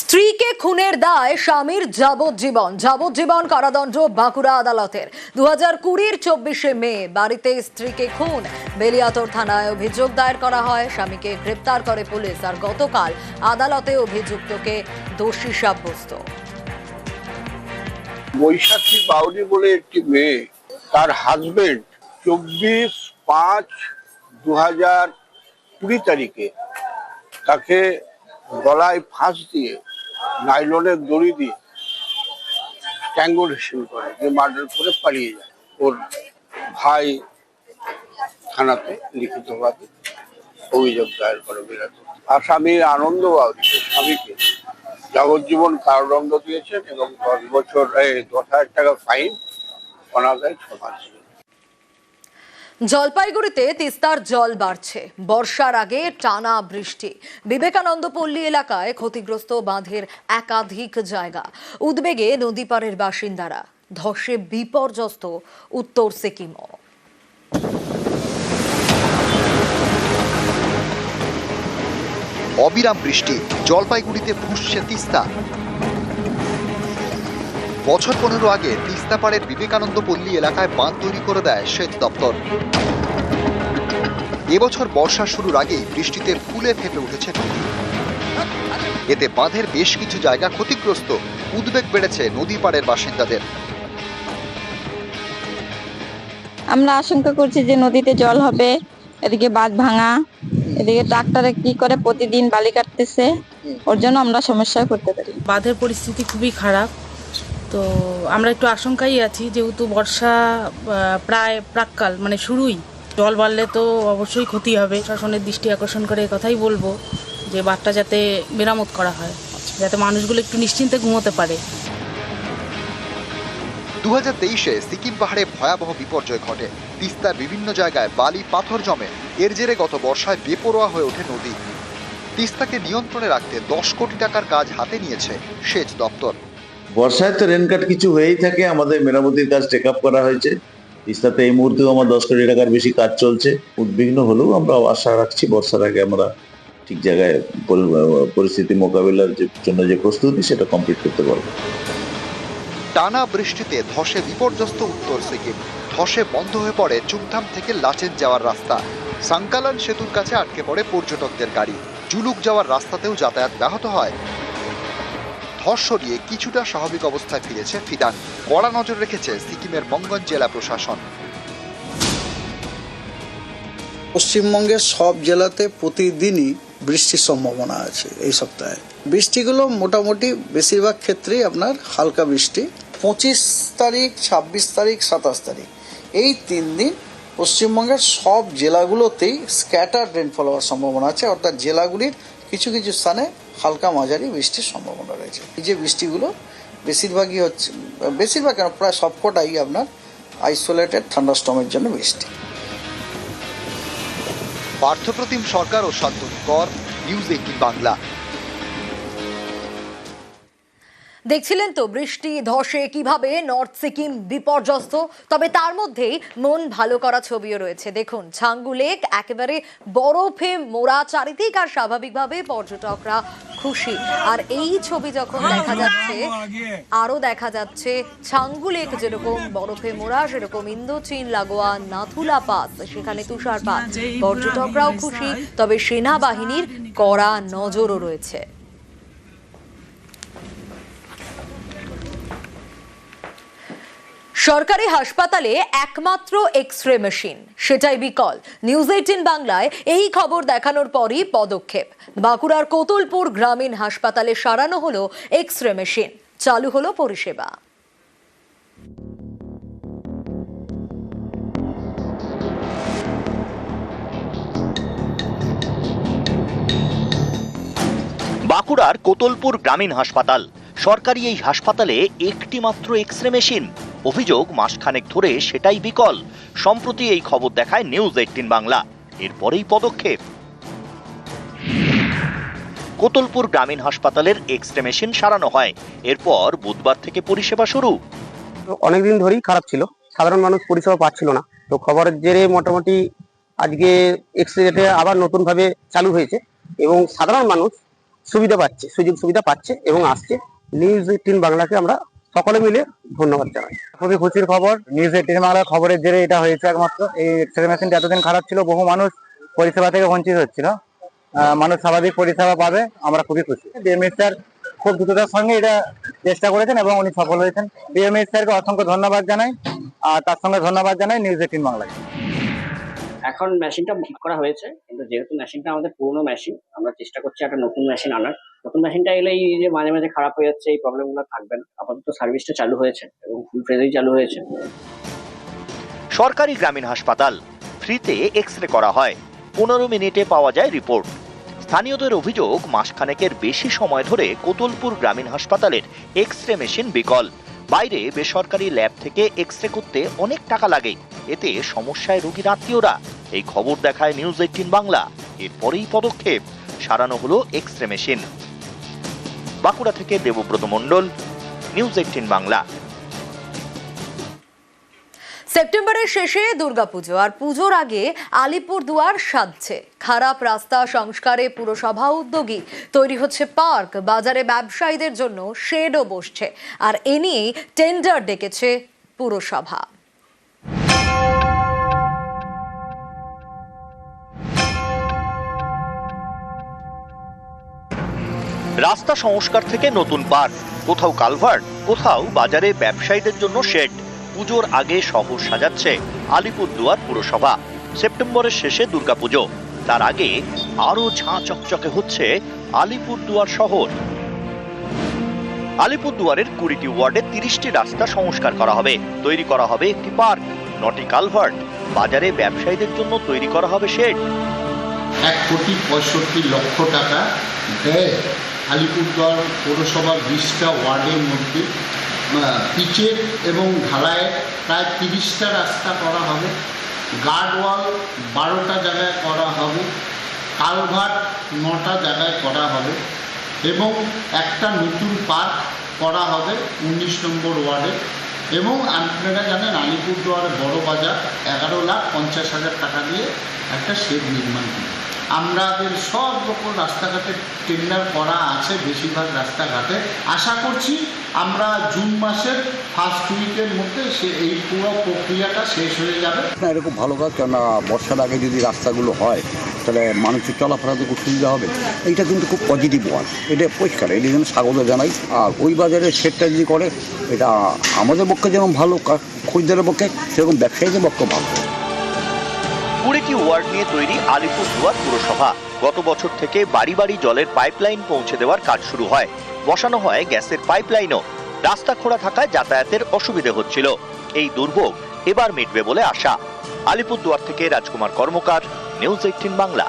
স্ত্রীকে খুনের দায় স্বামীর যাবজ্জীবন যাবজ্জীবন কারাদণ্ড বাঁকুড়া আদালতের। দু হাজার কুড়ির চব্বিশে মে, বাড়িতে স্ত্রীকে খুন। বেলিয়াতর থানায় অভিযোগ দায়ের করা হয়, স্বামীকে গ্রেপ্তার করে পুলিশ আর গতকাল আদালতে অভিযুক্তকে দোষী সাব্যস্ত। বৈশাখী বাউরি বলে একটি মেয়ে, তার হাজবেন্ড চব্বিশ পাঁচ দু হাজার কুড়ি তারিখে তাকে গলায় ফাঁস দিয়ে নাইলনের দড়ি দিয়ে স্ট্যাঙ্গুলেশন করে, যে মার্ডার করে পালিয়ে যায়। ওর ভাই থানাতে লিখিতভাবে অভিযোগ দায়ের করে বিরাট আসামি আনন্দ বাউরি স্বামীকে যাবজ্জীবন কারাদণ্ড দিয়েছেন এবং দশ বছর দশ হাজার টাকা ফাইন অনাদায় মাস জলপাইগুড়িতে তিস্তার জল বাড়ছে। বর্ষার আগে টানা বৃষ্টি। বিবেকানন্দ পল্লী এলাকায় ক্ষতিগ্রস্ত বাঁধের একাধিক জায়গা। উদ্বেগে নদী পাড়ের বাসিন্দারা। ধসে বিপর্যস্ত উত্তর সিকিমও। অবিরাম বৃষ্টি। জলপাইগুড়িতে ফুসছে তিস্তা। বছর পনেরো আগে তিস্তা পাড়ের বিবেকানন্দ পল্লী এলাকায় বাঁধ তৈরি করে দেয় সেচ দপ্তর। এবছর বর্ষা শুরুর আগেই বৃষ্টিতে ফুলে ফেপে উঠেছে নদী। এতে বাঁধের বেশ কিছু জায়গা ক্ষতিগ্রস্ত। উদ্বেগ বেড়েছে নদী পাড়ের বাসিন্দাদের। আমরা আশঙ্কা করছি যে নদীতে জল হবে এদিকে বাঁধ ভাঙা এদিকে ট্রাক্টরে কি করে প্রতিদিন বালি কাটতেছে ওর জন্য আমরা সমস্যায় পড়তে পারি। বাঁধের পরিস্থিতি খুবই খারাপ। তো আমরা একটু আশঙ্কাই আছি, যেহেতু বর্ষা প্রায় প্রাককাল মানে শুরুই। জল বাড়লে তো অবশ্যই ক্ষতি হবে। শাসনের দৃষ্টি আকর্ষণ করে কথাই বলব, যে বাঁধটা যাতে মেরামত করা হয়, যাতে মানুষগুলো একটু নিশ্চিন্তে ঘুমোতে পারে। দু হাজার তেইশে সিকিম পাহাড়ে ভয়াবহ বিপর্যয় ঘটে। তিস্তার বিভিন্ন জায়গায় বালি পাথর জমে। এর জেরে গত বর্ষায় বেপরোয়া হয়ে ওঠে নদী। তিস্তাকে নিয়ন্ত্রণে রাখতে দশ কোটি টাকার কাজ হাতে নিয়েছে সেচ দপ্তর। বর্ষায় তো রেনকাট কিছু হয়েই থাকে, আমাদের মেরামতির কাজ টেক আপ করা হয়েছে। তিস্তাতে এই মুহূর্তেও আমার দশ কোটি টাকার বেশি কাজ চলছে। উদ্বিগ্ন হলেও আমরা আশা রাখছি বর্ষার আগে আমরা ঠিক জায়গায় পরিস্থিতি মোকাবিলার জন্য যে প্রস্তুতি, সেটা কমপ্লিট করতে পারব। টানা বৃষ্টিতে ধসে বিপর্যস্ত উত্তর সিকিম। ধসে বন্ধ হয়ে পড়ে চুমথাম থেকে লাচেন যাওয়ার রাস্তা। সাংকালান সেতুর কাছে আটকে পড়ে পর্যটকদের গাড়ি। জুলুক যাওয়ার রাস্তাতেও যাতায়াত ব্যাহত হয়। ধস সরিয়ে কিছুটা স্বাভাবিক অবস্থায় ফিরেছে ফিদান। কড়া নজর রেখেছে সিকিমের মঙ্গন জেলা প্রশাসন। পশ্চিমবঙ্গের সব জেলাতে প্রতিদিনই বৃষ্টির সম্ভাবনা আছে এই সপ্তাহে। বৃষ্টিগুলো মোটামুটি বেশিরভাগ ক্ষেত্রেই আপনার হালকা বৃষ্টি। পঁচিশ তারিখ, ছাব্বিশ তারিখ, সাতাশ তারিখ। এই তিন দিন পশ্চিমবঙ্গের সব জেলাগুলোতেই স্ক্যাটার রেনফল হওয়ার সম্ভাবনা আছে। অর্থাৎ জেলাগুলির কিছু কিছু স্থানে হালকা মাঝারি বৃষ্টির সম্ভাবনা রয়েছে। এই যে বৃষ্টিগুলো, বেশিরভাগই হচ্ছে, বেশিরভাগ কেন, প্রায় সবকটাই আপনার আইসোলেটেড থান্ডারস্টমের জন্য বৃষ্টি। পার্থপ্রতিম সরকার ও শান্তনু কর নিউজ এইটিন বাংলা দেখছিলেন তো বৃষ্টি ধসে কীভাবে নর্থ সিকিম বিপর্যস্ত? তবে তার মধ্যেই মন ভালো করা ছবিও রয়েছে। দেখুন ছাঙ্গু লেক একেবারে বরফে মোড়া চারিদিক আর স্বাভাবিকভাবে পর্যটকরা খুশি। আর এই ছবি যখন দেখা যাচ্ছে আরও দেখা যাচ্ছে ছাঙ্গু লেক যেরকম বরফে মোড়া সেরকম ইন্দো চীন লাগোয়া নাথুলা পাস সেখানে তুষারপাত। পর্যটকরাও খুশি তবে সেনাবাহিনীর কড়া নজরও রয়েছে। সরকারি হাসপাতালে একমাত্র এক্স রে মেশিন, সেটাই বিকল। নিউজ এইটিন বাংলায় এই খবর দেখানোর পরই পদক্ষেপ। বাঁকুড়ার কোতুলপুর গ্রামীণ হাসপাতালে সারানো হলো এক্স রে মেশিন, চালু হলো পরিষেবা। বাঁকুড়ার কোতলপুর গ্রামীণ হাসপাতাল, সরকারি এই হাসপাতালে একটি মাত্র এক্স রে মেশিন অভিযোগ মাসখানেক ধরে সেটাই বিকল। সম্প্রতি এই খবর দেখায় নিউজ এইটিন বাংলা। এরপরেই পদক্ষেপ। কোতলপুর গ্রামীণ হাসপাতালের এক্স রে মেশিন সারানো হয়। এরপর বুধবার থেকে পরিষেবা শুরু। অনেকদিন ধরেই খারাপ ছিল। সাধারণ মানুষ পরিষেবা পাচ্ছিল না। তো খবরের জেরে মোটামুটি আজকে এক্সরেটা আবার নতুন ভাবে চালু হয়েছে এবং সাধারণ মানুষ সুবিধা পাচ্ছে, সুযোগ সুবিধা পাচ্ছে এবং আসছে। নিউজ এইটিন বাংলাকে আমরা সকলে মিলে ধন্যবাদ জানাই। খুবই খুশির খবর, নিউজ এইটিন বাংলার খবরের জেরে এটা হয়েছে একমাত্র। এই এক্সরে মেশিনটা এতদিন খারাপ ছিল, বহু মানুষ পরিষেবা থেকে বঞ্চিত হচ্ছিল। মানুষ স্বাভাবিক পরিষেবা পাবে, আমরা খুবই খুশি। ডিএমএস স্যার খুব দ্রুততার সঙ্গে এটা চেষ্টা করেছেন এবং উনি সফল হয়েছেন। ডিএমএস স্যারকে অসংখ্য ধন্যবাদ জানাই, আর তার সঙ্গে ধন্যবাদ জানাই নিউজ এইটিন বাংলাকে এখন মেশিনটা ঠিক করা হয়েছে, কিন্তু যেহেতু মেশিনটা আমাদের পুরনো মেশিন আমরা চেষ্টা করছি একটা নতুন মেশিন আনার। নতুন মেশিনটা এলে এই যে মাঝে মাঝে খারাপ হয়ে যাচ্ছে, এই প্রবলেমগুলো থাকবে না। আপাতত সার্ভিসটা চালু হয়েছে এবং ফুল ফ্রেজেই চালু হয়েছে। সরকারি গ্রামীণ হাসপাতাল ফ্রিতে এক্স রে করা হয়। পনেরো মিনিটে পাওয়া যায় রিপোর্ট স্থানীয়দের অভিযোগ, মাসখানেকের বেশি সময় ধরে কোতলপুর গ্রামীণ হাসপাতালের এক্স রে মেশিন বিকল। বাইরে বেসরকারি ল্যাব থেকে এক্স রে করতে অনেক টাকা লাগে। এতে সমস্যায় রোগীর আত্মীয়রা এই খবর দেখায় নিউজ এইটিন বাংলা। এরপরেই পদক্ষেপ, সারানো হলো এক্স রে মেশিন বাঁকুড়া থেকে দেবব্রত মণ্ডল নিউজ এইটিন বাংলা। সেপ্টেম্বরের শেষে দুর্গাপুজো, আর পুজোর আগে আলিপুর দুয়ার সাজছে। খারাপ রাস্তা সংস্কারে পুরসভা উদ্যোগী। তৈরি হচ্ছে পার্ক, বাজারে ব্যবসায়ীদের জন্য শেডও বসছে। আর এ নিয়েই টেন্ডার ডেকেছে পুরসভা। রাস্তা সংস্কার থেকে নতুন পার্ক কোথাও কালভার্ট, কোথাও বাজারে ব্যবসায়ীদের জন্য শেড। পুজোর আগে শহর সাজাচ্ছে আলিপুরদুয়ার পুরসভা। সেপ্টেম্বরের শেষে দুর্গাপুজো। তার আগে আরও ঝাঁ চকচকে হচ্ছে আলিপুরদুয়ার শহর। আলিপুরদুয়ারের কুড়িটি ওয়ার্ডে তিরিশটি রাস্তা সংস্কার করা হবে। তৈরি করা হবে একটি পার্ক। নটি কালভার্ট। বাজারে ব্যবসায়ীদের জন্য তৈরি করা হবে শেড। এক কোটি পঁয়ষট্টি লক্ষ টাকা ব্যয় আলিপুরদুয়ার পৌরসভার বিশটা ওয়ার্ডের মধ্যে পিচের এবং ঢালাইয়ের প্রায় তিরিশটা রাস্তা করা হবে। গার্ডওয়াল বারোটা জায়গায় করা হবে। কালভার্ট নটা জায়গায় করা হবে। এবং একটা নতুন পার্ক করা হবে উনিশ নম্বর ওয়ার্ডে। এবং আপনারা জানেন, আলিপুরদুয়ার বড় বাজার এগারো লাখ পঞ্চাশ হাজার টাকা দিয়ে একটা শেড নির্মাণ করি। আমাদের সব রকম রাস্তাঘাটে টেন্ডার করা আছে, বেশিরভাগ রাস্তাঘাটে। আশা করছি আমরা জুন মাসের ফার্স্ট উইকের মধ্যে সে এই পুরো প্রক্রিয়াটা শেষ হয়ে যাবে। না, এরকম ভালো কাজ, কেননা বর্ষার আগে যদি রাস্তাগুলো হয়, তাহলে মানুষের চলাফেরা তো খুব সুবিধা হবে। এইটা কিন্তু খুব পজিটিভ ওয়ান এটা পরিষ্কার এই জন্য স্বাগত জানাই। আর ওই বাজারে সেটটা যদি করে, এটা আমাদের পক্ষে যেমন ভালো, খরিদ্দারের পক্ষে সেরকম ব্যবসায়ীদের পক্ষে ভালো। কুড়িটি ওয়ার্ড নিয়ে তৈরি আলিপুরদুয়ার পুরসভা। গত বছর থেকে বাড়ি বাড়ি জলের পাইপলাইন পৌঁছে দেওয়ার কাজ শুরু হয়। বসানো হয় গ্যাসের পাইপলাইনও। রাস্তা খোঁড়া থাকায় যাতায়াতের অসুবিধে হচ্ছিল। এই দুর্ভোগ এবার মিটবে বলে আশা। আলিপুরদুয়ার থেকে রাজকুমার কর্মকার, নিউজ এইটিন বাংলা।